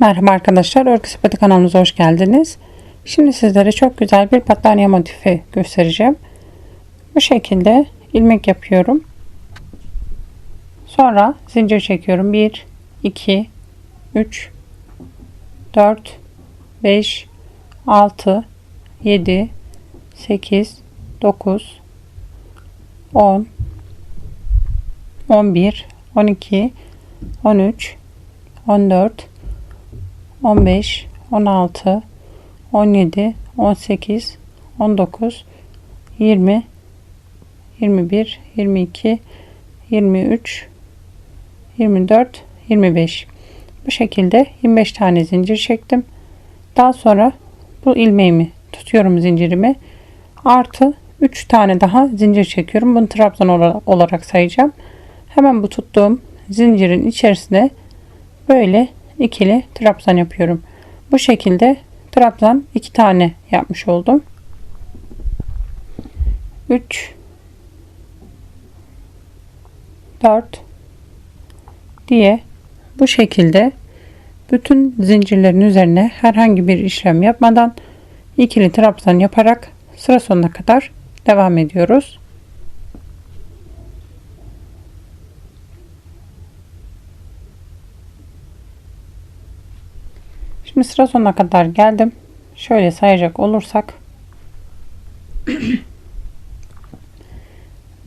Merhaba arkadaşlar, Örgü Sepeti kanalımıza hoş geldiniz. Şimdi sizlere çok güzel bir battaniye motifi göstereceğim. Bu şekilde ilmek yapıyorum. Sonra zincir çekiyorum. 1, 2, 3, 4, 5, 6, 7, 8, 9, 10, 11, 12, 13, 14, 15, 16, 17, 18, 19, 20, 21, 22, 23, 24, 25. Bu şekilde 25 tane zincir çektim. Daha sonra bu ilmeğimi tutuyorum zincirimi. Artı 3 tane daha zincir çekiyorum. Bunu trabzan olarak sayacağım. Hemen bu tuttuğum zincirin içerisine böyle ikili trabzan yapıyorum. Bu şekilde trabzan iki tane yapmış oldum. 3 4 diye bu şekilde bütün zincirlerin üzerine herhangi bir işlem yapmadan ikili trabzan yaparak sıra sonuna kadar devam ediyoruz. Şimdi sıra sonuna kadar geldim. Şöyle sayacak olursak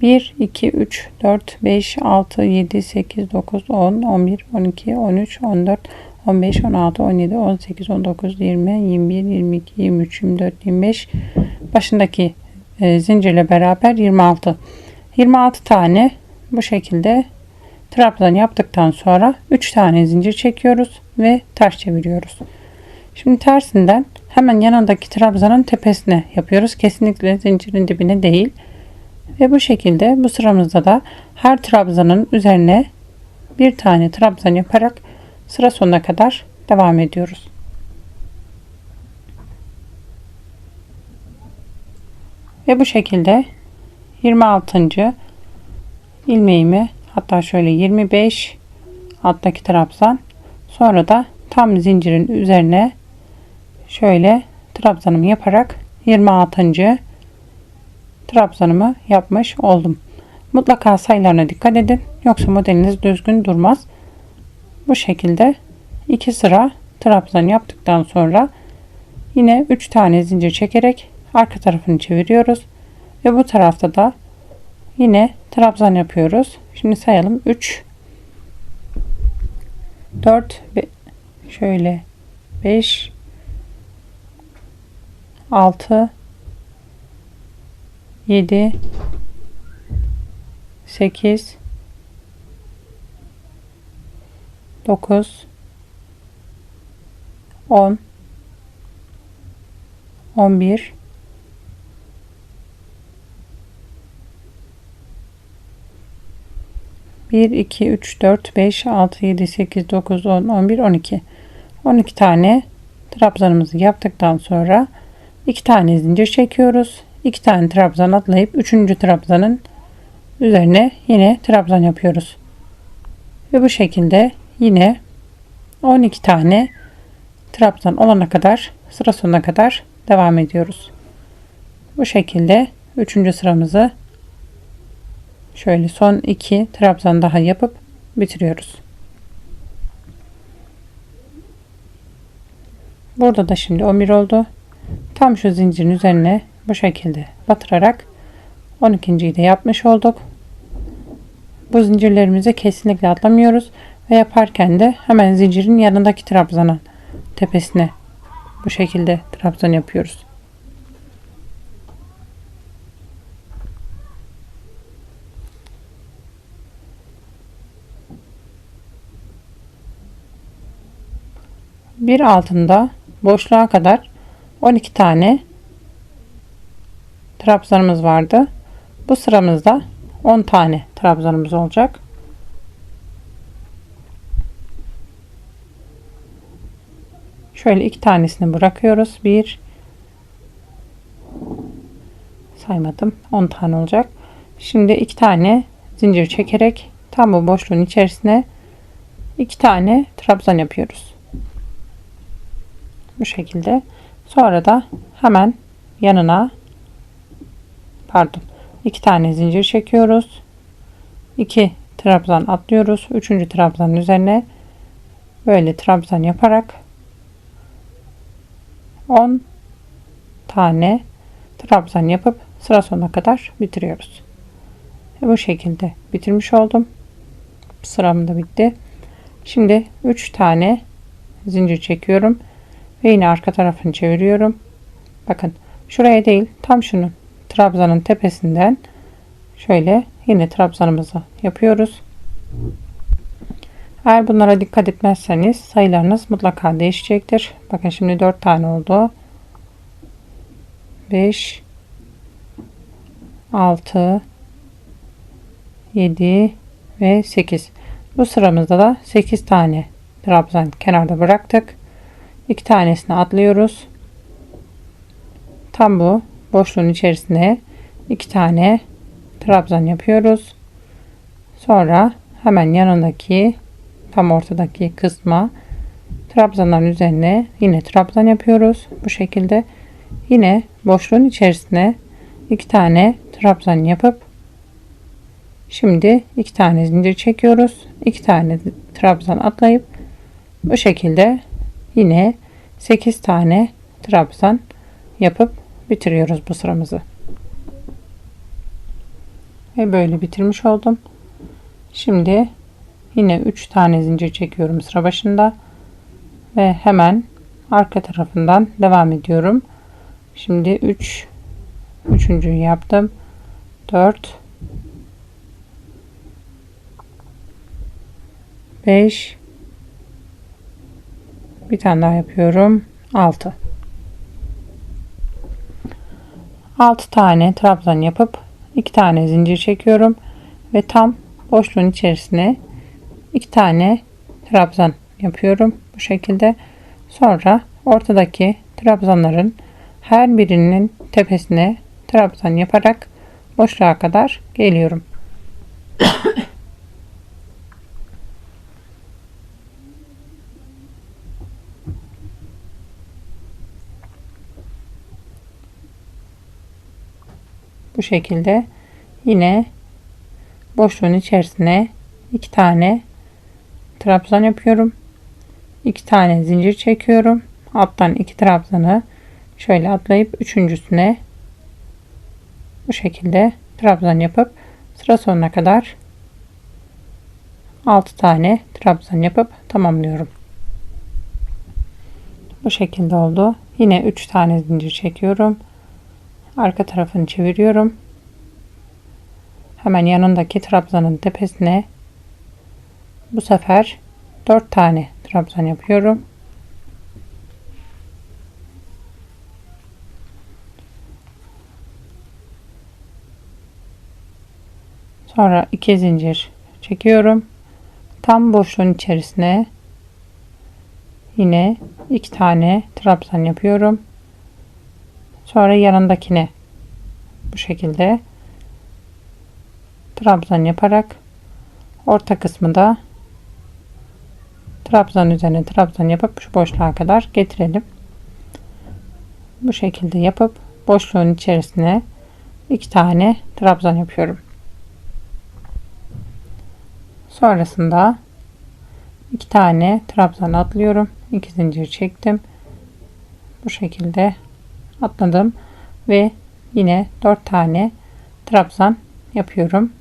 1, 2, 3, 4, 5, 6, 7, 8, 9, 10, 11, 12, 13, 14, 15, 16, 17, 18, 19, 20, 21, 22, 23, 24, 25 başındaki e, zincirle beraber 26. 26 tane bu şekilde trabzan yaptıktan sonra 3 tane zincir çekiyoruz ve ters çeviriyoruz. Şimdi tersinden hemen yanındaki trabzanın tepesine yapıyoruz. Kesinlikle zincirin dibine değil. Ve bu şekilde bu sıramızda da her trabzanın üzerine bir tane trabzan yaparak sıra sonuna kadar devam ediyoruz. Ve bu şekilde 26. ilmeğimi hatta şöyle 25 alttaki trabzan sonra da tam zincirin üzerine şöyle trabzanımı yaparak 26. trabzanımı yapmış oldum. Mutlaka sayılarına dikkat edin. Yoksa modeliniz düzgün durmaz. Bu şekilde iki sıra trabzan yaptıktan sonra yine 3 tane zincir çekerek arka tarafını çeviriyoruz. Ve bu tarafta da yine trabzan yapıyoruz. Şimdi sayalım. 3 4 şöyle 5 6 7 8 9 10 11 1 2 3 4 5 6 7 8 9 10 11 12 12 tane trabzanımızı yaptıktan sonra 2 tane zincir çekiyoruz. 2 tane trabzan atlayıp 3. trabzanın üzerine yine trabzan yapıyoruz. Ve bu şekilde yine 12 tane trabzan olana kadar sıra sonuna kadar devam ediyoruz. Bu şekilde 3. sıramızı şöyle son 2 trabzan daha yapıp bitiriyoruz. Burada da şimdi 11 oldu. Tam şu zincirin üzerine bu şekilde batırarak 12.yi de yapmış olduk. Bu zincirlerimizi kesinlikle atlamıyoruz ve yaparken de hemen zincirin yanındaki trabzanın tepesine bu şekilde trabzan yapıyoruz. Bir altında boşluğa kadar 12 tane trabzanımız vardı. Bu sıramızda 10 tane trabzanımız olacak. Şöyle iki tanesini bırakıyoruz. Bir saymadım. 10 tane olacak. Şimdi iki tane zincir çekerek tam bu boşluğun içerisine iki tane trabzan yapıyoruz. Bu şekilde. Sonra da hemen yanına pardon iki tane zincir çekiyoruz. 2 trabzan atlıyoruz. Üçüncü trabzanın üzerine böyle trabzan yaparak 10 tane trabzan yapıp sıra sonuna kadar bitiriyoruz. Bu şekilde bitirmiş oldum. Sıram da bitti. Şimdi 3 tane zincir çekiyorum ve yine arka tarafını çeviriyorum. Bakın şuraya değil tam şunun trabzanın tepesinden şöyle yine trabzanımızı yapıyoruz. Eğer bunlara dikkat etmezseniz sayılarınız mutlaka değişecektir. Bakın şimdi 4 tane oldu. 5 6 7 ve 8. Bu sıramızda da 8 tane trabzan kenarda bıraktık. 2 tanesini atlıyoruz. Tam bu boşluğun içerisine 2 tane trabzan yapıyoruz. Sonra hemen yanındaki tam ortadaki kısma trabzanların üzerine yine trabzan yapıyoruz. Bu şekilde yine boşluğun içerisine iki tane trabzan yapıp şimdi iki tane zincir çekiyoruz. iki tane trabzan atlayıp bu şekilde yine 8 tane trabzan yapıp bitiriyoruz bu sıramızı. Ve böyle bitirmiş oldum. Şimdi yine 3 tane zincir çekiyorum sıra başında ve hemen arka tarafından devam ediyorum. Şimdi 3 üçüncüyü yaptım. 4 5 bir tane daha yapıyorum. 6 6 tane trabzan yapıp 2 tane zincir çekiyorum ve tam boşluğun içerisine 2 tane trabzan yapıyorum bu şekilde. Sonra ortadaki trabzanların her birinin tepesine trabzan yaparak boşluğa kadar geliyorum. Bu şekilde yine boşluğun içerisine iki tane trabzan yapıyorum. iki tane zincir çekiyorum. Alttan iki trabzanı şöyle atlayıp üçüncüsüne bu şekilde trabzan yapıp sıra sonuna kadar 6 tane trabzan yapıp tamamlıyorum. Bu şekilde oldu. Yine 3 tane zincir çekiyorum. Arka tarafını çeviriyorum. Hemen yanındaki trabzanın tepesine bu sefer 4 tane trabzan yapıyorum. Sonra iki zincir çekiyorum. Tam boşluğun içerisine yine iki tane trabzan yapıyorum. Sonra yanındakine bu şekilde trabzan yaparak orta kısmı da trabzan üzerine trabzan yapıp şu boşluğa kadar getirelim. Bu şekilde yapıp boşluğun içerisine iki tane trabzan yapıyorum. Sonrasında iki tane trabzan atlıyorum. iki zincir çektim. Bu şekilde atladım ve yine dört tane trabzan yapıyorum.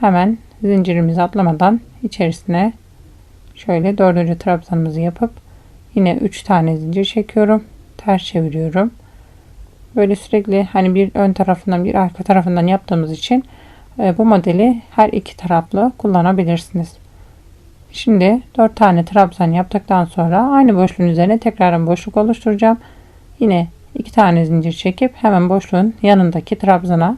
Hemen zincirimizi atlamadan içerisine şöyle dördüncü trabzanımızı yapıp yine üç tane zincir çekiyorum. Ters çeviriyorum. Böyle sürekli hani bir ön tarafından bir arka tarafından yaptığımız için bu modeli her iki taraflı kullanabilirsiniz. Şimdi 4 tane trabzan yaptıktan sonra aynı boşluğun üzerine tekrar boşluk oluşturacağım. Yine 2 tane zincir çekip hemen boşluğun yanındaki trabzana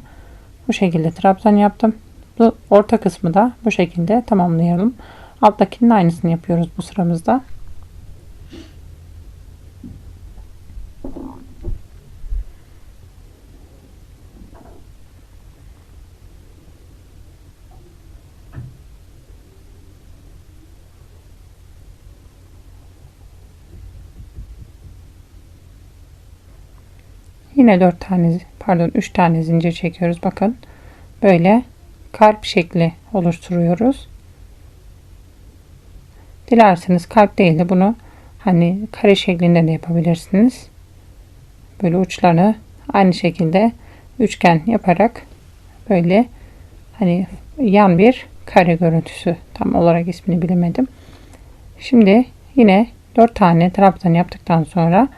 bu şekilde trabzan yaptım. Bu orta kısmı da bu şekilde tamamlayalım. Alttakinin aynısını yapıyoruz bu sıramızda. Yine 4 tane pardon 3 tane zincir çekiyoruz. Bakın böyle kalp şekli oluşturuyoruz. Dilerseniz kalp değil de bunu hani kare şeklinde de yapabilirsiniz. Böyle uçlarını aynı şekilde üçgen yaparak böyle hani yan bir kare görüntüsü tam olarak ismini bilemedim. Şimdi yine 4 tane trabzan yaptıktan sonra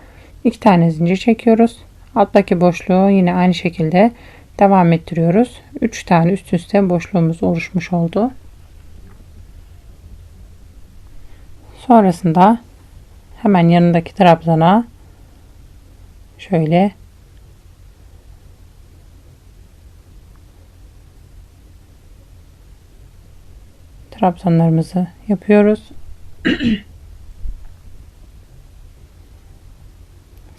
2 tane zincir çekiyoruz. Alttaki boşluğu yine aynı şekilde devam ettiriyoruz. 3 tane üst üste boşluğumuz oluşmuş oldu. Sonrasında hemen yanındaki trabzana şöyle trabzanlarımızı yapıyoruz.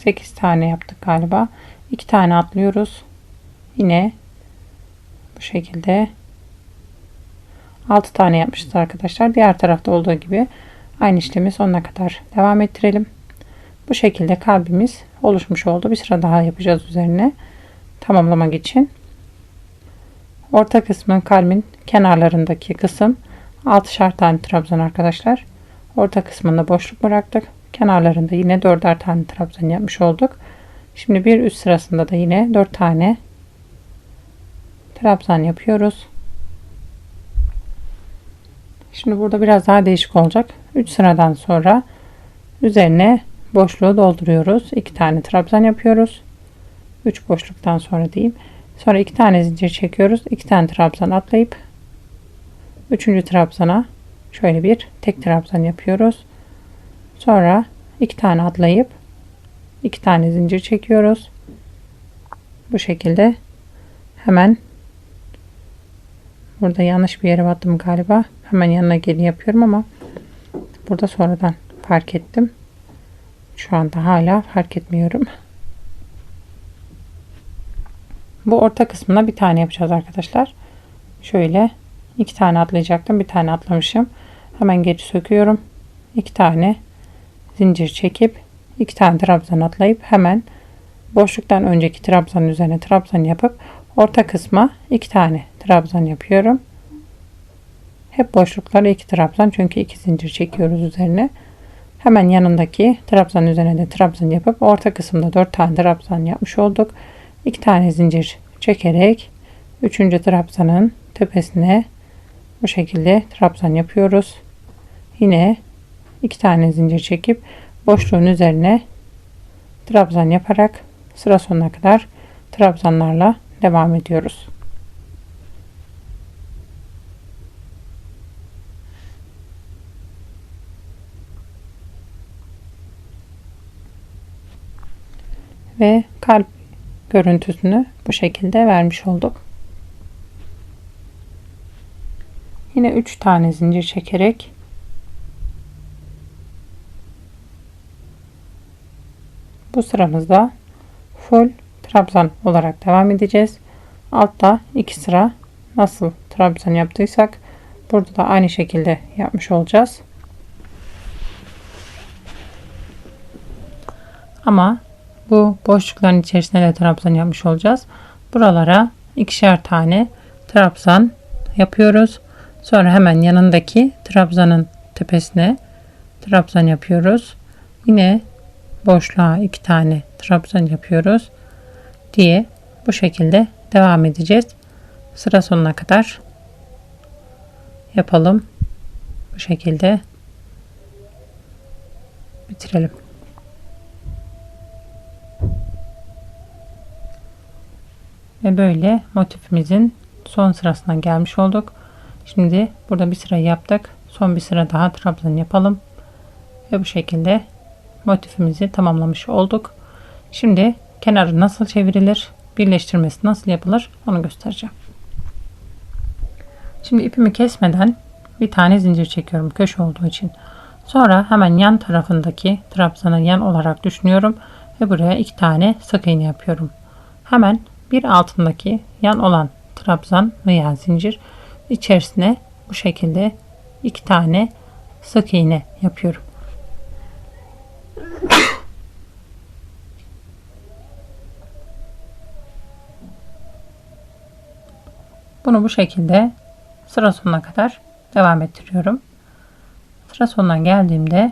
8 tane yaptık galiba. 2 tane atlıyoruz. Yine bu şekilde 6 tane yapmışız arkadaşlar. Diğer tarafta olduğu gibi aynı işlemi sonuna kadar devam ettirelim. Bu şekilde kalbimiz oluşmuş oldu. Bir sıra daha yapacağız üzerine tamamlamak için. Orta kısmın kalbin kenarlarındaki kısım 6'şar tane trabzan arkadaşlar. Orta kısmında boşluk bıraktık. Kenarlarında yine 4'er tane trabzan yapmış olduk. Şimdi bir üst sırasında da yine 4 tane trabzan yapıyoruz. Şimdi burada biraz daha değişik olacak. 3 sıradan sonra üzerine boşluğu dolduruyoruz. 2 tane trabzan yapıyoruz. 3 boşluktan sonra diyeyim. Sonra 2 tane zincir çekiyoruz. 2 tane trabzan atlayıp 3. trabzana şöyle bir tek trabzan yapıyoruz. Sonra 2 tane atlayıp 2 tane zincir çekiyoruz. Bu şekilde hemen burada yanlış bir yere battım galiba. Hemen yanına geri yapıyorum ama burada sonradan fark ettim. Şu anda hala fark etmiyorum. Bu orta kısmına bir tane yapacağız arkadaşlar. Şöyle iki tane atlayacaktım. Bir tane atlamışım. Hemen geri söküyorum. iki tane zincir çekip iki tane trabzan atlayıp hemen boşluktan önceki trabzanın üzerine trabzan yapıp orta kısma iki tane trabzan yapıyorum. Hep boşluklara iki trabzan çünkü iki zincir çekiyoruz üzerine. Hemen yanındaki trabzan üzerine de trabzan yapıp orta kısımda dört tane trabzan yapmış olduk. İki tane zincir çekerek üçüncü trabzanın tepesine bu şekilde trabzan yapıyoruz. Yine iki tane zincir çekip boşluğun üzerine trabzan yaparak sıra sonuna kadar trabzanlarla devam ediyoruz. Ve kalp görüntüsünü bu şekilde vermiş olduk. Yine 3 tane zincir çekerek bu sıramızda full trabzan olarak devam edeceğiz. Altta 2 sıra nasıl trabzan yaptıysak burada da aynı şekilde yapmış olacağız. Ama bu boşlukların içerisine de trabzan yapmış olacağız. Buralara ikişer tane trabzan yapıyoruz. Sonra hemen yanındaki trabzanın tepesine trabzan yapıyoruz. Yine boşluğa iki tane trabzan yapıyoruz diye bu şekilde devam edeceğiz. Sıra sonuna kadar yapalım. Bu şekilde bitirelim. Ve böyle motifimizin son sırasına gelmiş olduk. Şimdi burada bir sıra yaptık. Son bir sıra daha trabzan yapalım. Ve bu şekilde motifimizi tamamlamış olduk. Şimdi kenarı nasıl çevrilir, birleştirmesi nasıl yapılır onu göstereceğim. Şimdi ipimi kesmeden bir tane zincir çekiyorum köşe olduğu için. Sonra hemen yan tarafındaki trabzanı yan olarak düşünüyorum ve buraya iki tane sık iğne yapıyorum. Hemen bir altındaki yan olan trabzan veya zincir içerisine bu şekilde iki tane sık iğne yapıyorum. Bunu bu şekilde sıra sonuna kadar devam ettiriyorum. Sıra sonuna geldiğimde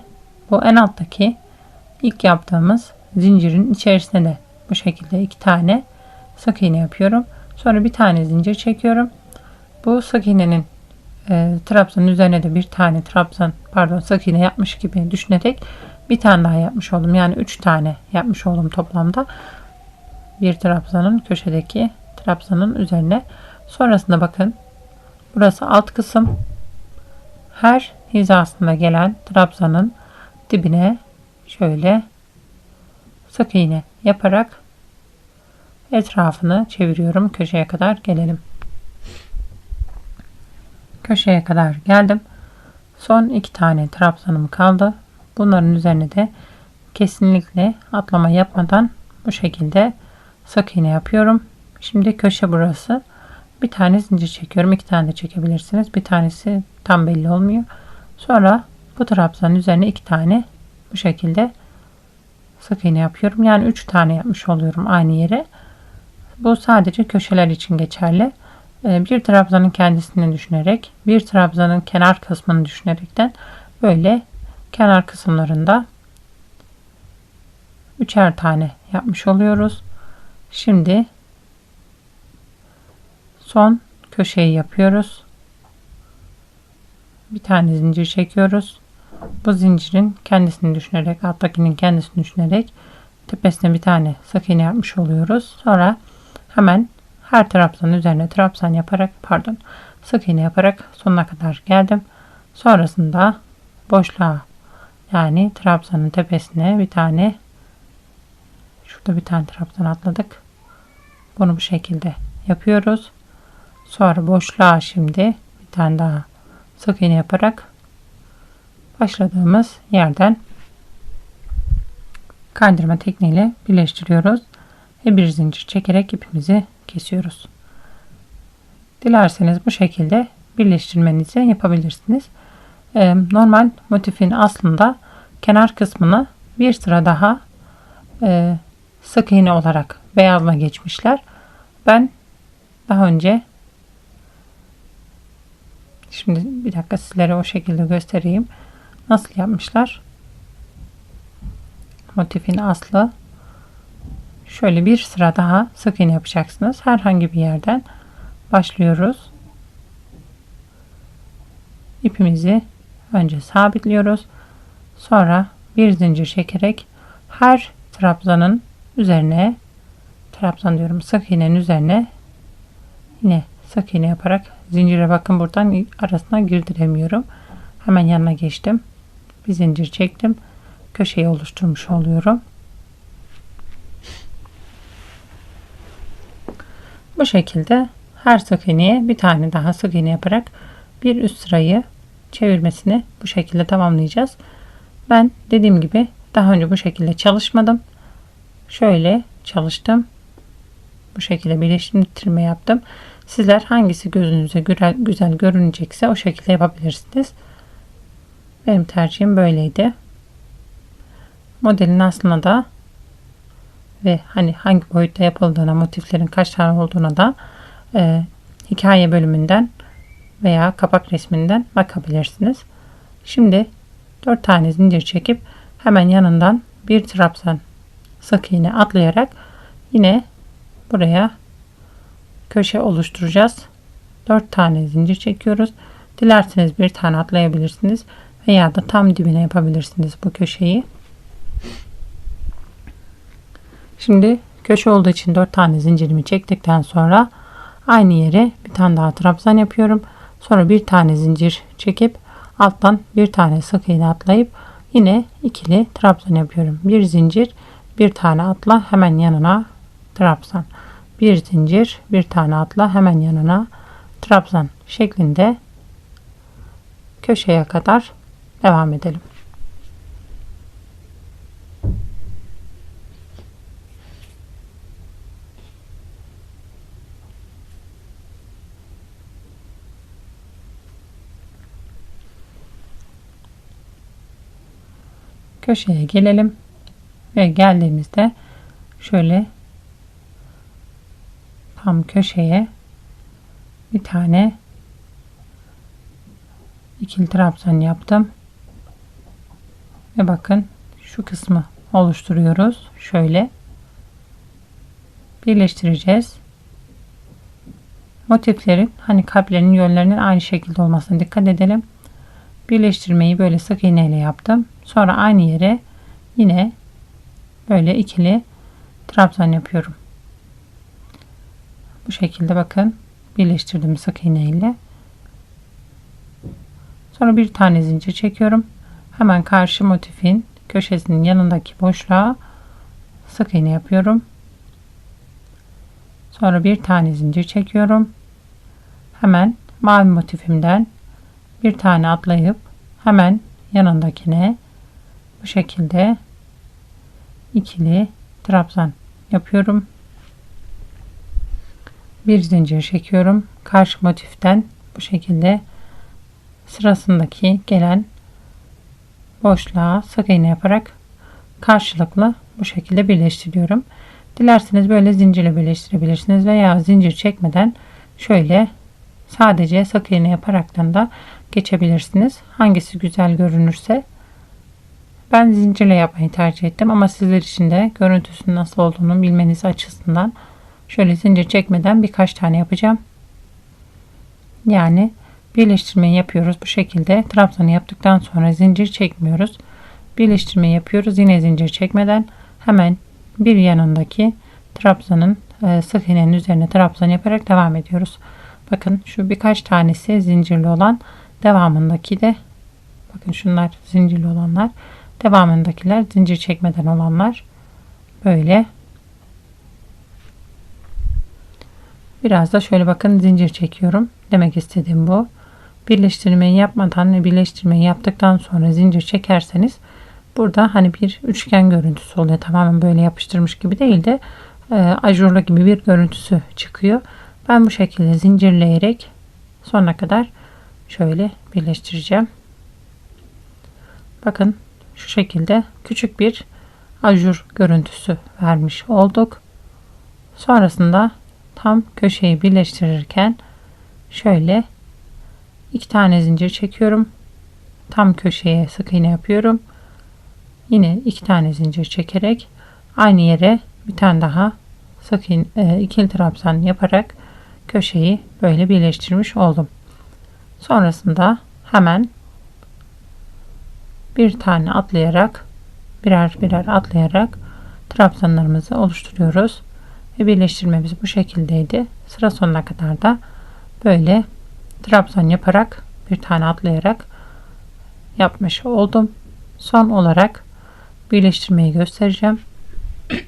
bu en alttaki ilk yaptığımız zincirin içerisine de bu şekilde iki tane sık iğne yapıyorum. Sonra bir tane zincir çekiyorum. Bu sık iğnenin e, trabzanın üzerine de bir tane trabzan pardon sık iğne yapmış gibi düşünerek bir tane daha yapmış oldum. Yani 3 tane yapmış oldum toplamda. Bir trabzanın köşedeki trabzanın üzerine. Sonrasında bakın burası alt kısım. Her hizasında gelen trabzanın dibine şöyle sık iğne yaparak etrafını çeviriyorum. Köşeye kadar gelelim. Köşeye kadar geldim. Son iki tane trabzanım kaldı. Bunların üzerine de kesinlikle atlama yapmadan bu şekilde sık iğne yapıyorum. Şimdi köşe burası. Bir tane zincir çekiyorum. iki tane de çekebilirsiniz. Bir tanesi tam belli olmuyor. Sonra bu trabzanın üzerine iki tane bu şekilde sık iğne yapıyorum. Yani üç tane yapmış oluyorum aynı yere. Bu sadece köşeler için geçerli. Ee, bir trabzanın kendisini düşünerek, bir trabzanın kenar kısmını düşünerekten böyle kenar kısımlarında üçer tane yapmış oluyoruz. Şimdi son köşeyi yapıyoruz. Bir tane zincir çekiyoruz. Bu zincirin kendisini düşünerek, alttakinin kendisini düşünerek tepesine bir tane sık iğne yapmış oluyoruz. Sonra hemen her trabzanın üzerine trabzan yaparak pardon sık iğne yaparak sonuna kadar geldim. Sonrasında boşluğa yani trabzanın tepesine bir tane şurada bir tane trabzan atladık. Bunu bu şekilde yapıyoruz. Sonra boşluğa şimdi bir tane daha sık iğne yaparak başladığımız yerden kaydırma tekniğiyle birleştiriyoruz ve bir zincir çekerek ipimizi kesiyoruz. Dilerseniz bu şekilde birleştirmenizi yapabilirsiniz. Ee, normal motifin aslında kenar kısmını bir sıra daha e, sık iğne olarak beyazla geçmişler. Ben daha önce şimdi bir dakika sizlere o şekilde göstereyim. Nasıl yapmışlar? Motifin aslı şöyle bir sıra daha sık iğne yapacaksınız. Herhangi bir yerden başlıyoruz. İpimizi önce sabitliyoruz. Sonra bir zincir çekerek her trabzanın üzerine trabzan diyorum sık iğnenin üzerine yine sık iğne yaparak zincire bakın buradan arasına girdiremiyorum. Hemen yanına geçtim. Bir zincir çektim. Köşeyi oluşturmuş oluyorum. Bu şekilde her sık iğneye bir tane daha sık iğne yaparak bir üst sırayı çevirmesini bu şekilde tamamlayacağız. Ben dediğim gibi daha önce bu şekilde çalışmadım. Şöyle çalıştım. Bu şekilde birleştirme yaptım. Sizler hangisi gözünüze güzel, güzel görünecekse o şekilde yapabilirsiniz. Benim tercihim böyleydi. Modelin aslında da ve hani hangi boyutta yapıldığına, motiflerin kaç tane olduğuna da e, hikaye bölümünden veya kapak resminden bakabilirsiniz. Şimdi 4 tane zincir çekip hemen yanından bir trabzan sık iğne atlayarak yine buraya köşe oluşturacağız. 4 tane zincir çekiyoruz. Dilerseniz bir tane atlayabilirsiniz veya da tam dibine yapabilirsiniz bu köşeyi. Şimdi köşe olduğu için 4 tane zincirimi çektikten sonra aynı yere bir tane daha trabzan yapıyorum. Sonra bir tane zincir çekip alttan bir tane sık iğne atlayıp yine ikili trabzan yapıyorum. Bir zincir bir tane atla hemen yanına trabzan. Bir zincir bir tane atla hemen yanına trabzan şeklinde köşeye kadar devam edelim. köşeye gelelim ve geldiğimizde şöyle tam köşeye bir tane ikili trabzan yaptım. Ve bakın şu kısmı oluşturuyoruz. Şöyle birleştireceğiz. Motiflerin hani kalplerin yönlerinin aynı şekilde olmasına dikkat edelim. Birleştirmeyi böyle sık iğne ile yaptım. Sonra aynı yere yine böyle ikili trabzan yapıyorum. Bu şekilde bakın birleştirdim sık iğne ile. Sonra bir tane zincir çekiyorum. Hemen karşı motifin köşesinin yanındaki boşluğa sık iğne yapıyorum. Sonra bir tane zincir çekiyorum. Hemen mavi motifimden bir tane atlayıp hemen yanındakine bu şekilde ikili trabzan yapıyorum. Bir zincir çekiyorum. Karşı motiften bu şekilde sırasındaki gelen boşluğa sık iğne yaparak karşılıklı bu şekilde birleştiriyorum. Dilerseniz böyle zincirle birleştirebilirsiniz veya zincir çekmeden şöyle sadece sık iğne yaparaktan da geçebilirsiniz. Hangisi güzel görünürse ben zincirle yapmayı tercih ettim ama sizler için de görüntüsünün nasıl olduğunu bilmeniz açısından şöyle zincir çekmeden birkaç tane yapacağım. Yani birleştirmeyi yapıyoruz bu şekilde trabzanı yaptıktan sonra zincir çekmiyoruz. Birleştirmeyi yapıyoruz yine zincir çekmeden hemen bir yanındaki trabzanın e, sık iğnenin üzerine trabzan yaparak devam ediyoruz. Bakın şu birkaç tanesi zincirli olan devamındaki de bakın şunlar zincirli olanlar devamındakiler zincir çekmeden olanlar böyle biraz da şöyle bakın zincir çekiyorum demek istediğim bu birleştirmeyi yapmadan ve birleştirmeyi yaptıktan sonra zincir çekerseniz burada hani bir üçgen görüntüsü oluyor tamamen böyle yapıştırmış gibi değil de e, ajurlu gibi bir görüntüsü çıkıyor ben bu şekilde zincirleyerek sonuna kadar şöyle birleştireceğim. Bakın şu şekilde küçük bir ajur görüntüsü vermiş olduk. Sonrasında tam köşeyi birleştirirken şöyle iki tane zincir çekiyorum. Tam köşeye sık iğne yapıyorum. Yine iki tane zincir çekerek aynı yere bir tane daha sık iğne, e, ikili trabzan yaparak köşeyi böyle birleştirmiş oldum. Sonrasında hemen bir tane atlayarak birer birer atlayarak trabzanlarımızı oluşturuyoruz. Ve birleştirmemiz bu şekildeydi. Sıra sonuna kadar da böyle trabzan yaparak bir tane atlayarak yapmış oldum. Son olarak birleştirmeyi göstereceğim.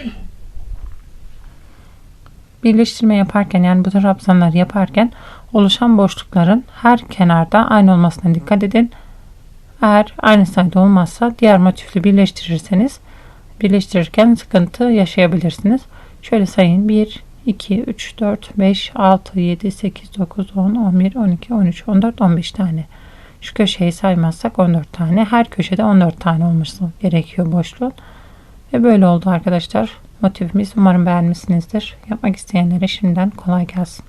Birleştirme yaparken yani bu trabzanları yaparken oluşan boşlukların her kenarda aynı olmasına dikkat edin. Eğer aynı sayıda olmazsa diğer motifli birleştirirseniz birleştirirken sıkıntı yaşayabilirsiniz. Şöyle sayın 1, 2, 3, 4, 5, 6, 7, 8, 9, 10, 11, 12, 13, 14, 15 tane. Şu köşeyi saymazsak 14 tane. Her köşede 14 tane olması gerekiyor boşluğun. Ve böyle oldu arkadaşlar motifimiz. Umarım beğenmişsinizdir. Yapmak isteyenlere şimdiden kolay gelsin.